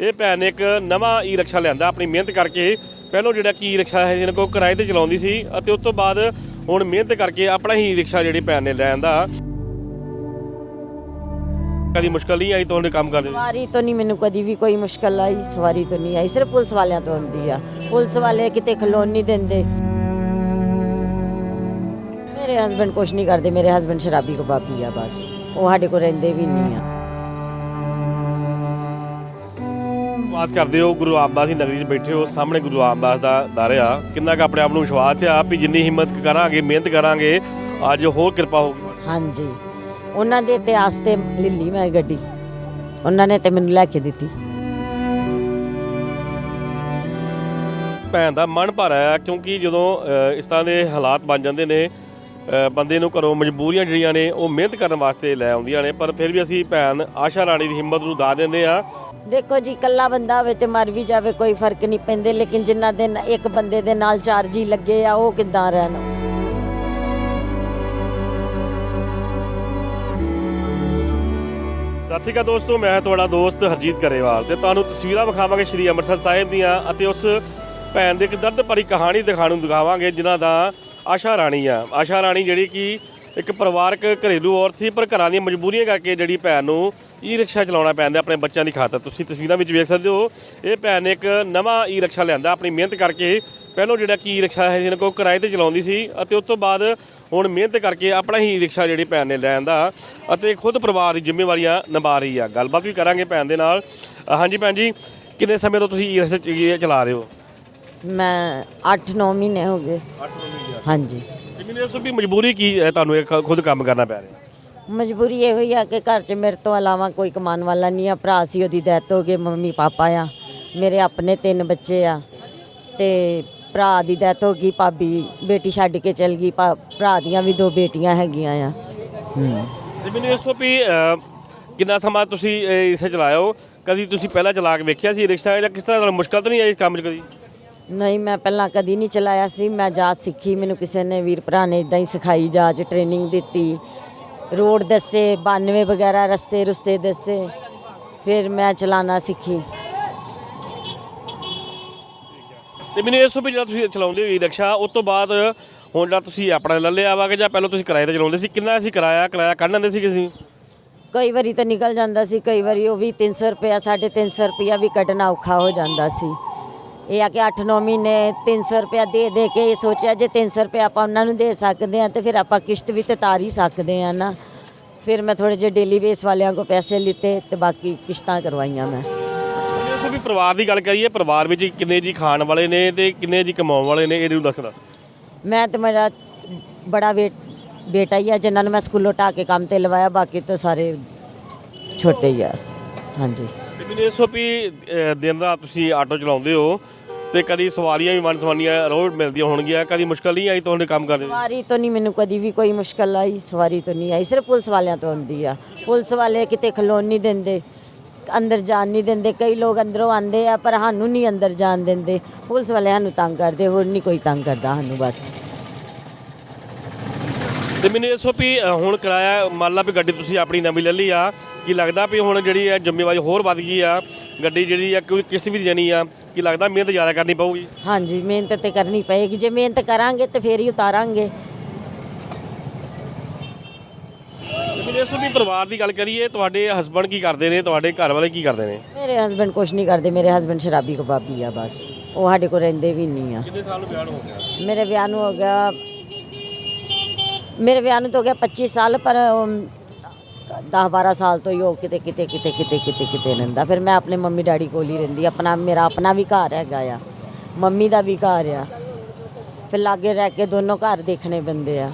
ਇਹ ਭੈਣ ਨੇ ਇੱਕ ਨਵਾਂ ਈ ਰਿਕਸ਼ਾ ਲਿਆਂਦਾ, ਆਪਣੀ ਮਿਹਨਤ ਕਰਕੇ। ਪਹਿਲਾਂ ਜਿਹੜਾ ਕੀ ਰਿਕਸ਼ਾ ਹੈ ਜਿਹਨਾਂ ਕੋ ਕਿਰਾਏ ਤੇ ਚਲਾਉਂਦੀ ਸੀ ਅਤੇ ਉਸ ਤੋਂ ਬਾਅਦ ਹੁਣ ਮਿਹਨਤ ਕਰਕੇ ਆਪਣਾ ਹੀ ਰਿਕਸ਼ਾ ਜਿਹੜੀ ਭੈਣ ਨੇ ਲੈ ਆਂਦਾ। ਕਦੀ ਮੁਸ਼ਕਲ ਨਹੀਂ ਆਈ ਤੁਹਾਡੇ ਕੰਮ ਕਰਦੇ ਸਵਾਰੀ ਤੋਂ ਨਹੀਂ ਮੈਨੂੰ ਕਦੀ ਵੀ ਕੋਈ ਮੁਸ਼ਕਲ ਆਈ, ਸਵਾਰੀ ਤੋਂ ਨਹੀਂ ਆਈ, ਸਿਰਫ ਪੁਲਿਸ ਵਾਲਿਆਂ ਤੋਂ ਆਉਂਦੀ ਆ। ਪੁਲਿਸ ਵਾਲੇ ਕਿਤੇ ਖਲੋਣ ਨਹੀਂ ਦਿੰਦੇ। ਮੇਰੇ ਹਸਬੰਡ ਕੁਛ ਨਹੀਂ ਕਰਦੇ, ਮੇਰੇ ਹਸਬੰਡ ਸ਼ਰਾਬੀ ਕਬਾਬੀ ਆ ਬਸ। ਉਹ ਸਾਡੇ ਕੋਲ ਰਹਿੰਦੇ ਵੀ ਨਹੀਂ ਆ। ਬਾਤ ਕਰਦੇ ਹੋ ਗੁਰੂ ਰਾਮਦਾਸ ਦੀ ਨਗਰੀ 'ਚ ਬੈਠੇ ਹੋ ਸਾਹਮਣੇ ਗੁਰੂ ਰਾਮਦਾਸ ਦਾ ਦਰ ਆ। ਕਿੰਨਾ ਕੁ ਆਪਣੇ ਆਪ ਨੂੰ ਵਿਸ਼ਵਾਸ ਆ ਵੀ ਜਿੰਨੀ ਹਿੰਮਤ ਕਰਾਂਗੇ ਮਿਹਨਤ ਕਰਾਂਗੇ ਅੱਜ ਹੋਰ ਕਿਰਪਾ ਹੋਊਗੀ? ਹਾਂਜੀ। ਉਹਨਾਂ ਦੇ ਇਤਿਹਾਸ ਤੇ ਲਿੱਲੀ ਮੈਂ ਗੱਡੀ। ਉਹਨਾਂ ਨੇ ਤੇ ਮੈਨੂੰ ਲੈ ਕੇ ਦਿੱਤੀ। ਭੈਣ ਦਾ ਮਨ ਭਰ ਆਇਆ ਕਿਉਂਕਿ ਜਦੋਂ ਅ, ਇਸ ਤਰ੍ਹਾਂ ਦੇ ਹਾਲਾਤ ਬਣ ਜਾਂਦੇ ਨੇ ਬੰਦੇ ਨੂੰ ਘਰੋਂ ਮਜਬੂਰੀਆਂ ਜਿਹੜੀਆਂ ਨੇ ਉਹ ਮਿਹਨਤ ਕਰਨ ਵਾਸਤੇ ਲੈ ਆਉਂਦੀਆਂ ਨੇ ਪਰ ਫਿਰ ਵੀ ਅਸੀਂ ਭੈਣ ਆਸ਼ਾ ਰਾਣੀ ਦੀ ਹਿੰਮਤ ਨੂੰ ਦਾ ਦਿੰਦੇ ਆ ਦੇਖੋ ਜੀ ਇਕੱਲਾ ਬੰਦਾ ਹੋਵੇ ਤੇ ਮਰ ਵੀ ਜਾਵੇ ਕੋਈ ਫ਼ਰਕ ਨਹੀਂ ਪੈਂਦੇ ਲੇਕਿਨ ਜਿਨ੍ਹਾਂ ਦੇ ਨਾਲ- ਇੱਕ ਬੰਦੇ ਦੇ ਨਾਲ ਚਾਰ ਜੀ ਲੱਗੇ ਆ ਉਹ ਕਿੱਦਾਂ ਰਹਿਣ? ਸਤਿ ਸ਼੍ਰੀ ਅਕਾਲ ਦੋਸਤੋ ਮੈਂ ਤੁਹਾਡਾ ਦੋਸਤ ਹਰਜੀਤ ਕਰੇਵਾਲ ਤੇ ਤੁਹਾਨੂੰ ਤਸਵੀਰਾਂ ਵਿਖਾਵਾਂਗੇ ਸ਼੍ਰੀ ਅੰਮ੍ਰਿਤਸਰ ਸਾਹਿਬ ਦੀਆਂ ਅਤੇ ਉਸ ਭੈਣ ਦੀ ਇੱਕ ਦਰਦ ਭਰੀ ਕਹਾਣੀ ਦਿਖਾਉਣ ਨੂੰ ਦਿਖਾਵਾਂਗੇ ਜਿਨ੍ਹਾਂ ਦਾ ਆਸ਼ਾ ਰਾਣੀ ਆ। ਆਸ਼ਾ ਰਾਣੀ ਜਿਹੜੀ ਕਿ ਇੱਕ ਪਰਿਵਾਰਕ ਘਰੇਲੂ ਔਰਤ ਸੀ ਪਰ ਘਰਾਂ ਦੀਆਂ ਮਜਬੂਰੀਆਂ ਕਰਕੇ ਜਿਹੜੀ ਭੈਣ ਨੂੰ ਈ ਰਿਕਸ਼ਾ ਚਲਾਉਣਾ ਪੈਂਦਾ ਆਪਣੇ ਬੱਚਿਆਂ ਦੀ ਖਾਤਰ। ਤੁਸੀਂ ਤਸਵੀਰਾਂ ਵਿੱਚ ਵੇਖ ਸਕਦੇ ਹੋ ਇਹ ਭੈਣ ਨੇ ਇੱਕ ਨਵਾਂ ਈ ਰਿਕਸ਼ਾ ਲਿਆਂਦਾ ਆਪਣੀ ਮਿਹਨਤ ਕਰਕੇ ਪਹਿਲਾਂ ਜਿਹੜਾ ਕੀ ਈ ਰਿਕਸ਼ਾ ਹੈ ਜਿਹਨਾਂ ਕੋ ਕਿਰਾਏ ਤੇ ਚਲਾਉਂਦੀ ਸੀ ਅਤੇ ਉਸ ਤੋਂ ਬਾਅਦ ਹੁਣ ਮਿਹਨਤ ਕਰਕੇ ਆਪਣਾ ਹੀ ਈ ਰਿਕਸ਼ਾ ਜਿਹੜੀ ਭੈਣ ਨੇ ਲੈ ਆਂਦਾ ਅਤੇ ਖੁਦ ਪਰਿਵਾਰ ਦੀ ਜ਼ਿੰਮੇਵਾਰੀਆਂ ਨਿਭਾ ਰਹੀ ਆ। ਗੱਲਬਾਤ ਵੀ ਕਰਾਂਗੇ ਭੈਣ ਦੇ ਨਾਲ। ਹਾਂਜੀ ਭੈਣ ਜੀ ਕਿੰਨੇ ਸਮੇਂ ਤੋਂ ਤੁਸੀਂ ਈ ਰਿਕਸ਼ਾ ਚਲਾ ਰਹੇ ਹੋ? ਮੈਂ 8-9 ਮਹੀਨੇ ਹੋ ਗਏ। 8 ਮਹੀਨੇ ਹਾਂਜੀ। ਤੇ ਮੈਨੂੰ ਇਸ ਵੀ ਮਜਬੂਰੀ ਕੀ ਹੈ ਤੁਹਾਨੂੰ ਇਹ ਖ- ਖੁਦ ਕੰਮ ਕਰਨਾ ਪੈ ਰਿਹਾ? ਮਜਬੂਰੀ ਇਹੋ ਹੀ ਆ ਕਿ ਘਰ 'ਚ ਮੇਰੇ ਤੋਂ ਇਲਾਵਾ ਕੋਈ ਕਮਾਉਣ ਵਾਲਾ ਨਹੀਂ ਆ। ਭਰਾ ਸੀ ਉਹਦੀ ਡੈਥ ਹੋ ਗਈ ਮੰਮੀ ਪਾਪਾ ਆ। ਮੇਰੇ ਆਪਣੇ ਤਿੰਨ ਬੱਚੇ ਆ। ਤੇ ਭਰਾ ਦੀ ਡੈਥ ਹੋ ਗਈ ਭਾਬੀ ਬੇਟੀ ਛੱਡ ਕੇ ਚਲ ਗਈ ਭਾ- ਭਰਾ ਦੀਆਂ ਵੀ ਦੋ ਬੇਟੀਆਂ ਹੈਗੀਆਂ ਆ। ਹੂੰ। ਤੇ ਮੈਨੂੰ ਇਸ ਵੀ ਅ, ਕਿੰਨਾ ਸਮਾਂ ਤੁਸੀਂ ਇਹ ਇਸੇ ਚਲਾਇਆ ਹੋ? ਕਦੀ ਤੁਸੀਂ ਪਹਿਲਾਂ ਚਲਾ ਕੇ ਵੇਖਿਆ ਸੀ ਰਿਕਸ਼ਾ ਜਾਂ ਕਿਸ ਤਰ੍ਹਾਂ ਤੁਹਾਨੂੰ ਮੁਸ਼ਕਲ ਤਾਂ ਨਹੀਂ ਆਈ ਇਸ ਕੰਮ 'ਚ ਕਦੀ? ਨਹੀਂ ਮੈਂ ਪਹਿਲਾਂ ਕਦੀ ਨਹੀਂ ਚਲਾਇਆ ਸੀ। ਮੈਂ ਜਾਚ ਸਿੱਖੀ ਮੈਨੂੰ ਕਿਸੇ ਨੇ ਵੀਰ ਭਰਾ ਨੇ ਇਦਾਂ ਹੀ ਸਿਖਾਈ ਜਾਚ ਟ੍ਰੇਨਿੰਗ ਦਿੱਤੀ। ਰੋਡ ਦੱਸੇ 92 ਵਗੈਰਾ ਰਸਤੇ ਰੁਸਤੇ ਦੱਸੇ ਫਿਰ ਮੈਂ ਚਲਾਣਾ ਸਿੱਖੀ। ਤੇ ਮੈਨੂੰ ਇਸ ਵੀ ਜਿਹੜਾ ਤੁਸੀਂ ਚਲਾਉਂਦੇ ਹੋ ਰਿਕਸ਼ਾ ਉਸ ਤੋਂ ਬਾਅਦ ਹੁਣ ਜਿਹੜਾ ਤੁਸੀਂ ਆਪਣਾ ਲੈ ਲਿਆ ਵਾ ਕਿ ਜਾਂ ਪਹਿਲਾਂ ਤੁਸੀਂ ਕਿਰਾਏ ਤੇ ਚਲਾਉਂਦੇ ਸੀ? ਕਿੰਨਾ ਸੀ ਕਿਰਾਇਆ? ਕਿਰਾਇਆ ਕੱਢ ਲੈਂਦੇ ਸੀ ਕਿਸੇ ਕਈ ਵਾਰੀ ਤਾਂ ਨਿਕਲ ਜਾਂਦਾ ਸੀ ਕਈ ਵਾਰੀ ਉਹ ਵੀ 300 ਰੁਪਇਆ 350 ਰੁਪਇਆ ਵੀ ਕੱਢਣਾ ਔਖਾ ਹੋ ਜਾਂਦਾ ਸੀ। ਇਹ ਆ ਕਿ 8-9 ਮਹੀਨੇ 300 ਰੁਪਇਆ ਦੇ ਦੇ ਕੇ ਇਹ ਸੋਚਿਆ ਜੇ 300 ਰੁਪਇਆ ਆਪਾਂ ਉਹਨਾਂ ਨੂੰ ਦੇ ਸਕਦੇ ਆ ਤੇ ਫਿਰ ਆਪਾਂ ਕਿਸ਼ਤ ਵੀ ਤੇ ਤਾਰ ਹੀ ਸਕਦੇ ਆ ਨਾ। ਫਿਰ ਮੈਂ ਥੋੜੇ ਜਿਹੇ ਡੇਲੀ ਬੇਸ ਵਾਲਿਆਂ ਕੋ ਪੈਸੇ ਲਿੱਤੇ ਤੇ ਬਾਕੀ ਕਿਸ਼ਤਾਂ ਕਰਵਾਈਆਂ ਮੈਂ। ਇਸ ਵੀ ਪਰਿਵਾਰ ਦੀ ਗੱਲ ਕਰੀਏ ਪਰਿਵਾਰ ਵਿੱਚ ਕਿੰਨੇ ਜੀ ਖਾਣ ਵਾਲੇ ਨੇ ਤੇ ਕਿੰਨੇ ਜੀ ਕਮਾਉਣ ਵਾਲੇ ਨੇ ਇਹਨੂੰ ਦੱਸਦਾ। ਮੈਂ ਤੇ ਮੇਰਾ ਬੜਾ ਬੇਟਾ ਹੀ ਆ ਜਿਨ੍ਹਾਂ ਨੂੰ ਮੈਂ ਸਕੂਲੋਂ ਢਾ ਕੇ ਕੰਮ ਤੇ ਲਵਾਇਆ ਬਾਕੀ ਤਾਂ ਸਾਰੇ ਛੋਟੇ ਹੀ ਆ। ਹਾਂਜੀ। ਤੇ ਮੈਨੂੰ ਇਸ ਵੀ ਦਿਨ ਰਾਤ ਤੁਸੀਂ ਆਟੋ ਚਲਾਉਂਦੇ ਹੋ ਤੇ ਕਦੀ ਸਵਾਰੀਆਂ ਵੀ ਮਨ ਸਵਾਰੀਆਂ ਰੋਜ਼ ਮਿਲਦੀਆਂ ਹੋਣਗੀਆਂ ਕਦੀ ਮੁਸ਼ਕਲ ਨਹੀਂ ਆਈ ਤੁਹਾਡੇ ਕੰਮ ਕਰਦੇ ਸਵਾਰੀ ਤੋਂ ਨਹੀਂ ਮੈਨੂੰ ਕਦੀ ਵੀ ਕੋਈ ਮੁਸ਼ਕਲ ਆਈ ਸਵਾਰੀ ਤੋਂ ਨਹੀਂ ਆਈ ਸਿਰਫ ਪੁਲਿਸ ਵਾਲਿਆਂ ਤੋਂ ਆਉਂਦੀ ਆ। ਪੁਲਿਸ ਵਾਲੇ ਕਿਤੇ ਖਲੋਣ ਨਹੀਂ ਦਿੰਦੇ ਅੰਦਰ ਜਾਣ ਨਹੀਂ ਦਿੰਦੇ ਕਈ ਲੋਕ ਅੰਦਰੋਂ ਆਂਦੇ ਆ ਪਰ ਸਾਨੂੰ ਨਹੀਂ ਅੰਦਰ ਜਾਣ ਦਿੰਦੇ। ਪੁਲਿਸ ਵਾਲੇ ਸਾਨੂੰ ਤੰਗ ਕਰਦੇ ਹੋਰ ਨਹੀਂ ਕੋਈ ਤੰਗ ਕਰਦਾ ਸਾਨੂੰ ਬਸ। ਤੇ ਮੈਨੂੰ ਵੀ ਅ, ਹੁਣ ਕਿਰਾਇਆ ਮੰਨ ਲਾ ਵੀ ਗੱਡੀ ਤੁਸੀਂ ਆਪਣੀ ਨਵੀਂ ਲੈ ਲਈ ਆ ਕੀ ਲੱਗਦਾ ਵੀ ਹੁਣ ਜਿਹੜੀ ਹੈ ਜ਼ਿੰਮੇਵਾਰੀ ਹੋਰ ਵੱਧ ਗਈ ਆ ਗੱਡੀ ਜਿਹੜੀ ਆ ਕੋਈ ਕਿਸ਼ਤ ਵੀ ਦੇਣੀ ਆ ਕੀ ਲੱਗਦਾ ਮਿਹਨਤ ਜ਼ਿਆਦਾ ਕਰਨੀ ਪਊਗੀ? ਹਾਂਜੀ ਮਿਹਨਤ ਤੇ ਕਰਨੀ ਪਏਗੀ ਜੇ ਮਿਹਨਤ ਕਰਾਂਗੇ ਤੇ ਫੇਰ ਹੀ ਉਤਾਰਾਂਗੇ। ਇਸ ਵੀ ਪਰਿਵਾਰ ਦੀ ਗੱਲ ਕਰੀਏ ਤੁਹਾਡੇ ਹਸਬੰਡ ਕੀ ਕਰਦੇ ਨੇ ਤੁਹਾਡੇ ਘਰ ਵਾਲੇ ਕੀ ਕਰਦੇ ਨੇ? ਮੇਰੇ ਹਸਬੰਡ ਕੁਛ ਨਹੀਂ ਕਰਦੇ ਮੇਰੇ ਹਸਬੰਡ ਸ਼ਰਾਬੀ ਕਬਾਬੀ ਆ ਬਸ ਉਹ ਸਾਡੇ ਕੋਲ ਰਹਿੰਦੇ ਵੀ ਨਹੀਂ ਆ। ਕਿੰਨੇ ਸਾਲ ਨੂੰ ਵਿਆਹ ਹੋ ਗਿਆ? ਮੇਰੇ ਵਿਆਹ ਨੂੰ ਹੋ ਗਿਆ ਮੇਰੇ ਵਿਆਹ ਨੂੰ ਤਾਂ ਹੋ ਗਿਆ 25 ਸਾਲ ਪਰ 10 12 ਸਾਲ ਤੋਂ ਹੀ ਉਹ ਕਿਤੇ ਕਿਤੇ ਕਿਤੇ ਕਿਤੇ ਕਿਤੇ ਕਿਤੇ ਰਹਿੰਦਾ। ਫਿਰ ਮੈਂ ਆਪਣੇ ਮੰਮੀ ਡੈਡੀ ਕੋਲ ਹੀ ਰਹਿੰਦੀ ਆਪਣਾ ਮੇਰਾ ਆਪਣਾ ਵੀ ਘਰ ਹੈਗਾ ਆ। ਮੰਮੀ ਦਾ ਵੀ ਘਰ ਆ। ਫਿਰ ਲਾਗੇ ਰਹਿ ਕੇ ਦੋਨੋਂ ਘਰ ਦੇਖਣੇ ਪੈਂਦੇ ਆ।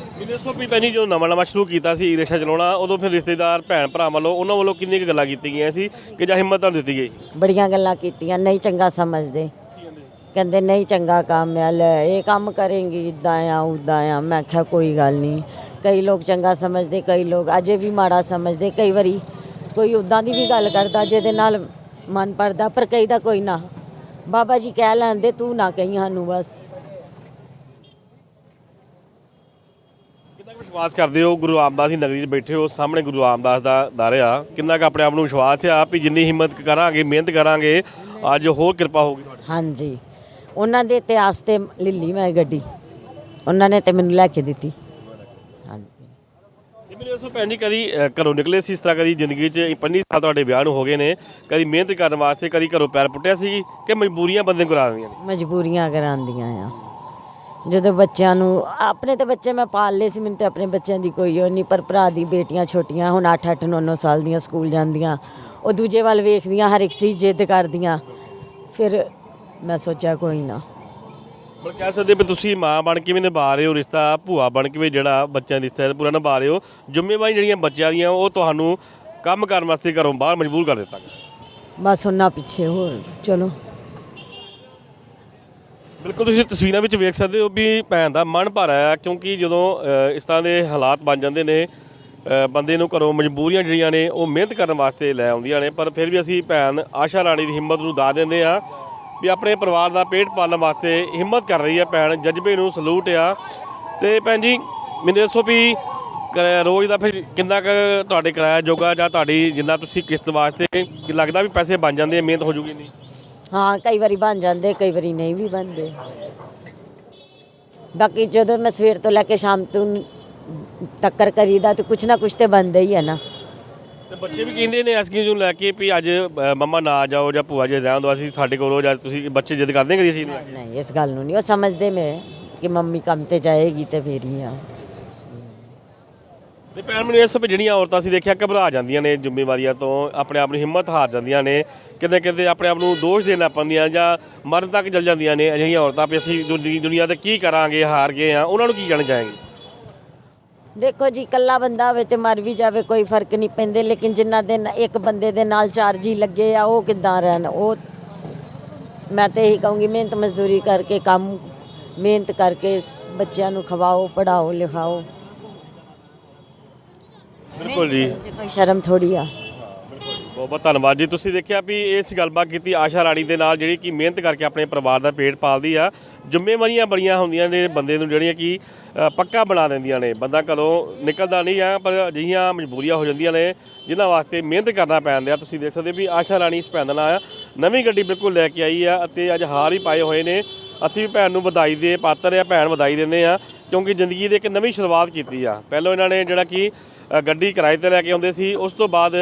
ਵੀ ਪੈਣੀ ਜੋ ਨਵਾਂ ਨਵਾਂ ਸ਼ੁਰੂ ਕੀਤਾ ਸੀ ਰਿਕਸ਼ਾ ਚਲਾਉਣਾ ਉਦੋਂ ਫਿਰ ਰਿਸ਼ਤੇਦਾਰ ਭੈਣ ਭਰਾ ਵੱਲੋਂ ਉਹਨਾਂ ਵੱਲੋਂ ਕਿੰਨੀਆਂ ਕੁ ਗੱਲਾਂ ਕੀਤੀਆਂ ਗਈਆਂ ਸੀ ਕਿ ਜਾਂ ਹਿੰਮਤ ਤੁਹਾਨੂੰ ਦਿੱਤੀ ਗਈ? ਬੜੀਆਂ ਗੱਲਾਂ ਕੀਤੀਆਂ ਨਹੀਂ ਚੰਗਾ ਸਮਝਦੇ। ਕਹਿੰਦੇ ਨਹੀਂ ਚੰਗਾ ਕੰਮ ਆ ਲੈ ਇਹ ਕੰਮ ਕਰੇਂਗੀ ਇਦਾਂ ਆ ਉਦਾਂ ਆ। ਮੈਂ ਕਿਹਾ ਕੋਈ ਗੱਲ ਨਹੀਂ। ਕਈ ਲੋਕ ਚੰਗਾ ਸਮਝਦੇ ਕਈ ਲੋਕ ਅਜੇ ਵੀ ਮਾੜਾ ਸਮਝਦੇ ਕਈ ਵਾਰੀ ਕੋਈ ਉਦਾਂ ਦੀ ਵੀ ਗੱਲ ਕਰਦਾ ਜਿਹਦੇ ਨਾਲ ਮਨ ਪੜਦਾ ਪਰ ਕਈ ਦਾ ਕੋਈ ਨਾ। ਬਾਬਾ ਜੀ ਕਹਿ ਲੈਂਦੇ ਤੂੰ ਨਾ ਕਹੀਂ ਸਾਨੂੰ ਬਸ। ਕਿੰਨਾ ਕੁ ਵਿਸ਼ਵਾਸ ਕਰਦੇ ਹੋ ਗੁਰੂ ਰਾਮਦਾਸ ਦੀ ਨਗਰੀ 'ਚ ਬੈਠੇ ਹੋ? ਸਾਹਮਣੇ ਗੁਰੂ ਰਾਮਦਾਸ ਦਾ ਦਰ ਆ। ਕਿੰਨਾ ਕੁ ਆਪਣੇ ਆਪ ਨੂੰ ਵਿਸ਼ਵਾਸ ਆ ਵੀ ਜਿੰਨੀ ਹਿੰਮਤ ਕਰਾਂਗੇ ਮਿਹਨਤ ਕਰਾਂਗੇ ਅੱਜ ਹੋਰ ਕਿਰਪਾ ਹੋਊਗੀ ਤੁਹਾਡੀ? ਹਾਂਜੀ। ਉਹਨਾਂ ਦੇ ਇਤਿਹਾਸ ਤੇ ਲਿੱਲੀ ਮੈਂ ਗੱਡੀ। ਉਹਨਾਂ ਨੇ ਤੇ ਮੈਨੂੰ ਲੈ ਕੇ ਦਿੱਤੀ। ਇਹ ਮੈਨੂੰ ਦੱਸੋ ਕਦੀ ਘਰੋਂ ਨਿਕਲੇ ਸੀ ਇਸ ਤਰ੍ਹਾਂ ਕਦੀ ਜ਼ਿੰਦਗੀ 'ਚ? 15 ਸਾਲ ਤੁਹਾਡੇ ਵਿਆਹ ਨੂੰ ਹੋ ਗਏ ਨੇ। ਕਦੀ ਮਿਹਨਤ ਕਰਨ ਵਾਸਤੇ ਕਦੀ ਘਰੋਂ ਪੈਰ ਪੁੱਟਿਆ ਸੀ ਕਿ ਮਜਬੂਰੀਆਂ ਬੰਦੇ ਨੂੰ ਕਰਾ ਦਿੰਦੀਆਂ ਨੇ? ਮਜਬੂਰੀਆਂ ਕਰਾਂਦੀਆਂ ਆ। ਜਦੋਂ ਬੱਚਿਆਂ ਨੂੰ, ਆਪਣੇ ਤੇ ਬੱਚੇ ਮੈਂ ਪਾਲ ਲਏ ਸੀ, ਮੈਨੂੰ ਤੇ ਆਪਣੇ ਬੱਚਿਆਂ ਦੀ ਕੋਈ ਉਹ ਨਹੀਂ, ਪਰ ਭਰਾ ਦੀ ਬੇਟੀਆਂ ਛੋਟੀਆਂ, ਹੁਣ 8 8 9 9 ਸਾਲ ਦੀਆਂ ਸਕੂਲ ਜਾਂਦੀਆਂ। ਉਹ ਦੂਜੇ ਵੱਲ ਵੇਖਦੀਆਂ, ਹਰ ਇੱਕ ਚੀਜ਼ ਜਿੱਦ ਕਰਦੀਆਂ। ਫਿਰ ਮੈਂ ਸੋਚਿਆ ਕੋਈ ਨਾ। ਮਤਲਬ ਕਹਿ ਸਕਦੇ ਵੀ ਤੁਸੀਂ ਮਾਂ ਬਣ ਕੇ ਵੀ ਨਿਭਾ ਰਹੇ ਹੋ ਰਿਸ਼ਤਾ ਭੂਆ ਬਣ ਕੇ ਵੀ ਜਿਹੜਾ ਬੱਚਿਆਂ ਦੀ ਰਿਸ਼ਤਾ ਪੂਰਾ ਨਿਭਾ ਰਹੇ ਹੋ ਜ਼ਿੰਮੇਵਾਰੀ ਜਿਹੜੀਆਂ ਬੱਚਿਆਂ ਦੀਆਂ ਉਹ ਤੁਹਾਨੂੰ ਕੰਮ ਕਰਨ ਵਾਸਤੇ ਘਰੋਂ ਬਾਹਰ ਮਜਬੂਰ ਕਰ ਦਿੱਤਾ ਗਿਆ। ਬਸ ਉਹਨਾਂ ਪਿੱਛੇ ਹੋਰ ਚਲੋ। ਬਿਲਕੁਲ ਤੁਸੀਂ ਤਸਵੀਰਾਂ ਵਿੱਚ ਵੇਖ ਸਕਦੇ ਹੋ ਵੀ ਭੈਣ ਦਾ ਮਨ ਭਰ ਆਇਆ ਕਿਉਂਕਿ ਜਦੋਂ ਅ, ਇਸ ਤਰ੍ਹਾਂ ਦੇ ਹਾਲਾਤ ਬਣ ਜਾਂਦੇ ਨੇ ਅ, ਬੰਦੇ ਨੂੰ ਘਰੋਂ ਮਜਬੂਰੀਆਂ ਜਿਹੜੀਆਂ ਨੇ ਉਹ ਮਿਹਨਤ ਕਰਨ ਵਾਸਤੇ ਲੈ ਆਉਂਦੀਆਂ ਨੇ ਪਰ ਫਿਰ ਵੀ ਅਸੀਂ ਭੈਣ ਆਸ਼ਾ ਰਾਣੀ ਦੀ ਹਿੰਮਤ ਨੂੰ ਦਾਅ ਦਿੰਦੇ ਆ ਵੀ ਆਪਣੇ ਪਰਿਵਾਰ ਦਾ ਪੇਟ ਪਾਲਣ ਵਾਸਤੇ ਹਿੰਮਤ ਕਰ ਰਹੀ ਹੈ ਭੈਣ। ਜਜ਼ਬੇ ਨੂੰ ਸਲੂਟ ਆ। ਤੇ ਭੈਣ ਜੀ, ਮੈਨੂੰ ਦੱਸੋ ਵੀ ਰੋਜ਼ ਦਾ ਫਿਰ ਕਿੰਨਾ ਕੁ ਤੁਹਾਡੇ ਕਿਰਾਇਆ ਜੋਗਾ ਜਾਂ ਤੁਹਾਡੀ ਜਿੰਨਾ ਤੁਸੀਂ ਕਿਸ਼ਤ ਵਾਸਤੇ ਲੱਗਦਾ ਵੀ ਪੈਸੇ ਬਣ ਜਾਂਦੇ ਆ, ਮਿਹਨਤ ਹੋ ਜੂਗੀ ਨਹੀਂ ਹਾਂ, ਕਈ ਵਾਰੀ ਬਣ ਜਾਂਦੇ, ਕਈ ਵਾਰੀ ਨਹੀਂ ਵੀ ਬਣਦੇ। ਬਾਕੀ ਜਦੋਂ ਮੈਂ ਸਵੇਰ ਤੋਂ ਲੈ ਕੇ ਸ਼ਾਮ ਤੋਂ ਟੱਕਰ ਕਰੀਦਾ ਤੇ ਕੁਛ ਨਾ ਕੁਛ ਤੇ ਬਣਦਾ ਹੀ ਹੈ ਨਾ। ਤੇ ਬੱਚੇ ਵੀ ਕਹਿੰਦੇ ਨੇ ਐਸਕੀ ਨੂੰ ਲੈ ਕੇ ਵੀ ਅੱਜ ਅ, ਮੰਮਾ ਨਾ ਜਾਓ ਜਾਂ ਭੂਆ ਜੀ ਰਹਿਣ ਦਿਓ ਅਸੀਂ ਸਾਡੇ ਕੋਲ ਅੱਜ ਤੁਸੀਂ ਬੱਚੇ ਜਿੱਦ ਕਰਦੇ ਕਿ ਅਸੀਂ ਨਹੀਂ ਇਸ ਗੱਲ ਨੂੰ ਨਹੀਂ ਉਹ ਸਮਝਦੇ ਮੈਂ ਕਿ ਮੰਮੀ ਕੰਮ ਤੇ ਜਾਏਗੀ ਤੇ ਫੇਰ ਹੀ ਆ। ਤੇ ਭੈਣ ਮੈਨੂੰ ਇਸ ਵੀ ਜਿਹੜੀਆਂ ਔਰਤਾਂ ਸੀ ਦੇਖਿਆ ਘਬਰਾ ਜਾਂਦੀਆਂ ਨੇ ਜ਼ਿੰਮੇਵਾਰੀਆਂ ਤੋਂ ਆਪਣੇ ਆਪ ਨੂੰ ਹਿੰਮਤ ਹਾਰ ਜਾਂਦੀਆਂ ਨੇ ਕਿਤੇ ਕਿਤੇ ਆਪਣੇ ਆਪ ਨੂੰ ਦੋਸ਼ ਦੇਣਾ ਪੈਂਦੀਆਂ ਜਾਂ ਮਰਨ ਤੱਕ ਜਲ ਜਾਂਦੀਆਂ ਨੇ ਅਜਿਹੀਆਂ ਔਰਤਾਂ ਵੀ ਅਸੀਂ ਦੁਨੀ- ਦੁਨੀਆ ਤੇ ਕੀ ਕਰਾਂਗੇ ਹਾਰ ਗਏ ਆ ਉਹਨਾਂ ਨੂੰ ਕੀ ਕਹਿਣਾ ਚਾहेंगे ਦੇਖੋ ਜੀ ਇਕੱਲਾ ਬੰਦਾ ਹੋਵੇ ਤੇ ਮਰ ਵੀ ਜਾਵੇ ਕੋਈ ਫ਼ਰਕ ਨਹੀਂ ਪੈਂਦੇ ਲੇਕਿਨ ਜਿਨ੍ਹਾਂ ਦੇ ਨਾਲ- ਇੱਕ ਬੰਦੇ ਦੇ ਨਾਲ ਚਾਰ ਜੀ ਲੱਗੇ ਆ ਉਹ ਕਿੱਦਾਂ ਰਹਿਣ? ਉਹ ਮੈਂ ਤੇ ਇਹੀ ਕਹੂੰਗੀ ਮਿਹਨਤ ਮਜ਼ਦੂਰੀ ਕਰਕੇ ਕੰਮ ਮਿਹਨਤ ਕਰਕੇ ਬੱਚਿਆਂ ਨੂੰ ਖਵਾਓ ਪੜਾਓ ਲਿਖਾਓ। ਬਿਲਕੁਲ ਜੀ। ਜੇ ਕੋਈ ਸ਼ਰਮ ਥੋੜੀ ਆ। ਬਹੁਤ ਬਹੁਤ ਧੰਨਵਾਦ ਜੀ। ਤੁਸੀਂ ਦੇਖਿਆ ਵੀ ਇਸ ਗੱਲਬਾਤ ਕੀਤੀ ਆਸ਼ਾ ਰਾਣੀ ਦੇ ਨਾਲ, ਜਿਹੜੀ ਕਿ ਮਿਹਨਤ ਕਰਕੇ ਆਪਣੇ ਪਰਿਵਾਰ ਦਾ ਪੇਟ ਪਾਲਦੀ ਆ। ਜ਼ਿੰਮੇਵਾਰੀਆਂ ਬੜੀਆਂ ਹੁੰਦੀਆਂ ਨੇ ਬੰਦੇ ਨੂੰ, ਜਿਹੜੀਆਂ ਕਿ ਪੱਕਾ ਬਣਾ ਦਿੰਦੀਆਂ ਨੇ। ਬੰਦਾ ਘਰੋਂ ਨਿਕਲਦਾ ਨਹੀਂ ਆ, ਪਰ ਅਜਿਹੀਆਂ ਮਜਬੂਰੀਆਂ ਹੋ ਜਾਂਦੀਆਂ ਨੇ, ਜਿਨ੍ਹਾਂ ਵਾਸਤੇ ਮਿਹਨਤ ਕਰਨਾ ਪੈਂਦਾ ਤੁਸੀਂ ਦੇਖ ਸਕਦੇ ਵੀ ਆਸ਼ਾ ਰਾਣੀ ਇਸ ਭੈਣ ਦਾ ਨਾਂ ਆ ਨਵੀਂ ਗੱਡੀ ਬਿਲਕੁਲ ਲੈ ਕੇ ਆਈ ਆ ਅਤੇ ਅੱਜ ਹਾਰ ਹੀ ਪਾਏ ਹੋਏ ਨੇ। ਅਸੀਂ ਵੀ ਭੈਣ ਨੂੰ ਵਧਾਈ ਦੇ ਪਾਤਰ ਆ, ਭੈਣ ਵਧਾਈ ਦਿੰਦੇ ਆ, ਕਿਉਂਕਿ ਜ਼ਿੰਦਗੀ ਦੇ ਇੱਕ ਨਵੀਂ ਸ਼ੁਰੂਆਤ ਕੀਤੀ ਆ। ਪਹਿਲਾਂ ਇਹਨਾਂ ਨੇ ਜਿਹੜਾ ਕਿ ਗੱਡੀ ਕਿਰਾਏ ਤੇ ਲੈ ਕੇ ਆਉਂਦੇ ਸੀ। ਉਸ ਤੋਂ ਬਾਅਦ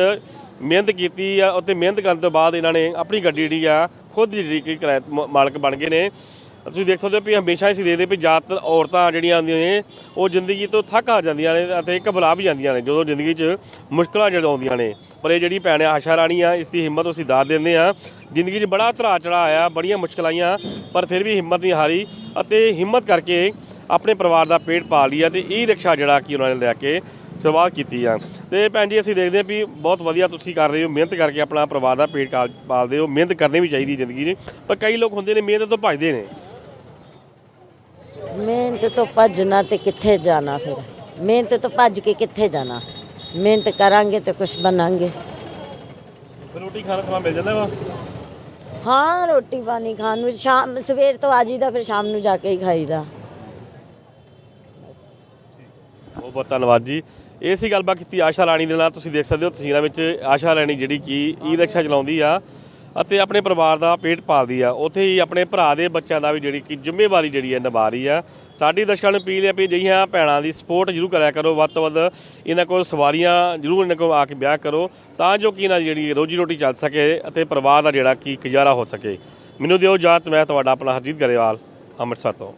ਮਿਹਨਤ ਕੀਤੀ ਆ ਅਤੇ ਮਿਹਨਤ ਕਰਨ ਤੋਂ ਬਾਅਦ ਇਹਨਾਂ ਨੇ ਆਪਣੀ ਗੱਡੀ ਜਿਹੜੀ ਆ, ਖੁਦ ਜਿਹੜੀ ਕਿ ਕਿਰਾਏ ਮਾਲਕ ਬਣ ਗਏ ਨੇ। ਤੁਸੀਂ ਦੇਖ ਸਕਦੇ ਹੋ ਵੀ ਹਮੇਸ਼ਾ ਹੀ ਅਸੀਂ ਦੇਖਦੇ ਵੀ ਜ਼ਿਆਦਾਤਰ ਔਰਤਾਂ ਜਿਹੜੀਆਂ ਆਉਂਦੀਆਂ ਨੇ, ਉਹ ਜ਼ਿੰਦਗੀ ਤੋਂ ਥੱਕ ਆ ਜਾਂਦੀਆਂ ਨੇ ਅਤੇ ਘਬਰਾ ਵੀ ਜਾਂਦੀਆਂ ਨੇ, ਜਦੋਂ ਜ਼ਿੰਦਗੀ 'ਚ ਮੁਸ਼ਕਲਾਂ ਜਦੋਂ ਆਉਂਦੀਆਂ ਨੇ। ਪਰ ਇਹ ਜਿਹੜੀ ਭੈਣ ਆਸ਼ਾ ਰਾਣੀ ਆ, ਇਸ ਦੀ ਹਿੰਮਤ ਅਸੀਂ ਦਾਦ ਦਿੰਦੇ ਆ ਜ਼ਿੰਦਗੀ 'ਚ ਬੜਾ ਧਰਾ ਚੜਾ ਆਇਆ, ਬੜੀਆਂ ਮੁਸ਼ਕਲਾਂ ਆਈਆਂ, ਪਰ ਫਿਰ ਵੀ ਹਿੰਮਤ ਨਹੀਂ ਹਾਰੀ ਅਤੇ ਹਿੰਮਤ ਕਰਕੇ ਆਪਣੇ ਪਰਿਵਾਰ ਦਾ ਪੇਟ ਪਾਲ ਲਿਆ ਤੇ ਇਹ ਰਿਕਸ਼ਾ ਜਿਹੜਾ ਕਿ ਉਹਨਾਂ ਨੇ ਲੈ ਕੇ ਸ਼ੁਰੂਆਤ ਕੀਤੀ ਆ। ਤੇ ਭੈਣ ਜੀ ਅਸੀਂ ਦੇਖਦੇ ਹਾਂ ਵੀ ਬਹੁਤ ਵਧੀਆ ਤੁਸੀਂ ਕਰ ਰਹੇ ਹੋ। ਮਿਹਨਤ ਕਰਕੇ ਆਪਣਾ ਪਰਿਵਾਰ ਦਾ ਪੇਟ ਪਾਲਦੇ ਹੋ। ਮਿਹਨਤ ਕਰਨੀ ਵੀ ਚਾਹੀਦੀ ਜ਼ਿੰਦਗੀ 'ਚ। ਪਰ ਕਈ ਲੋਕ ਹੁੰਦੇ ਨੇ ਮਿਹਨਤ ਤੋਂ ਭੱਜਦੇ ਨੇ। ਮਿਹਨਤ ਤੋਂ ਭੱਜਣਾ ਤੇ ਕਿੱਥੇ ਜਾਣਾ ਫਿਰ? ਮਿਹਨਤ ਤੋਂ ਭੱਜ ਕੇ ਕਿੱਥੇ ਜਾਣਾ? ਮਿਹਨਤ ਕਰਾਂਗੇ ਤੇ ਕੁਝ ਬਣਾਂਗੇ। ਰੋਟੀ ਖਾਣ ਸਮਾਂ ਮਿਲ ਜਾਂਦਾ ਵਾ? ਹਾਂ ਰੋਟੀ ਪਾਣੀ ਖਾਣ ਨੂੰ ਸ਼ਾਮ ਸਵੇਰ ਤੋਂ ਆ ਜੀਦਾ ਫਿਰ ਸ਼ਾਮ ਨੂੰ ਜਾ ਕੇ ਹੀ ਖਾਈਦਾ। ਬਹੁਤ ਬਹੁਤ ਧੰਨਵਾਦ ਜੀ। ਇਹ ਸੀ ਗੱਲਬਾਤ ਕੀਤੀ ਆਸ਼ਾ ਰਾਣੀ ਦੇ ਨਾਲ, ਤੁਸੀਂ ਦੇਖ ਸਕਦੇ ਹੋ ਤਸਵੀਰਾਂ ਵਿੱਚ ਆਸ਼ਾ ਰਾਣੀ ਜਿਹੜੀ ਕਿ ਈ ਰਿਕਸ਼ਾ ਚਲਾਉਂਦੀ ਆ ਅਤੇ ਆਪਣੇ ਪਰਿਵਾਰ ਦਾ ਪੇਟ ਪਾਲਦੀ ਆ। ਉੱਥੇ ਹੀ ਆਪਣੇ ਭਰਾ ਦੇ ਬੱਚਿਆਂ ਦਾ ਵੀ ਜਿਹੜੀ ਕਿ ਜ਼ਿੰਮੇਵਾਰੀ ਜਿਹੜੀ ਹੈ ਨਿਭਾ ਰਹੀ ਆ। ਸਾਡੀ ਦਰਸ਼ਕਾਂ ਨੂੰ ਅਪੀਲ ਹੈ ਵੀ ਅਜਿਹੀਆਂ ਭੈਣਾਂ ਦੀ ਸਪੋਰਟ ਜ਼ਰੂਰ ਕਰਿਆ ਕਰੋ, ਵੱਧ ਤੋਂ ਵੱਧ ਇਹਨਾਂ ਕੋਲ ਸਵਾਰੀਆਂ ਜ਼ਰੂਰ ਇਹਨਾਂ ਕੋਲ ਆ ਕੇ ਵਿਆਹ ਕਰੋ ਤਾਂ ਜੋ ਕਿ ਇਹਨਾਂ ਦੀ ਜਿਹੜੀ ਰੋਜੀ ਰੋਟੀ ਚੱਲ ਸਕੇ ਅਤੇ ਪਰਿਵਾਰ ਦਾ ਜਿਹੜਾ ਕਿ ਗੁਜ਼ਾਰਾ ਹੋ ਸਕੇ। ਮੈਨੂੰ ਦਿਓ ਇਜਾਜ਼ਤ, ਮੈਂ ਤੁਹਾਡਾ ਆਪਣਾ ਹਰਜੀਤ ਗਰੇਵਾਲ, ਅੰਮ੍ਰਿਤਸਰ ਤੋਂ।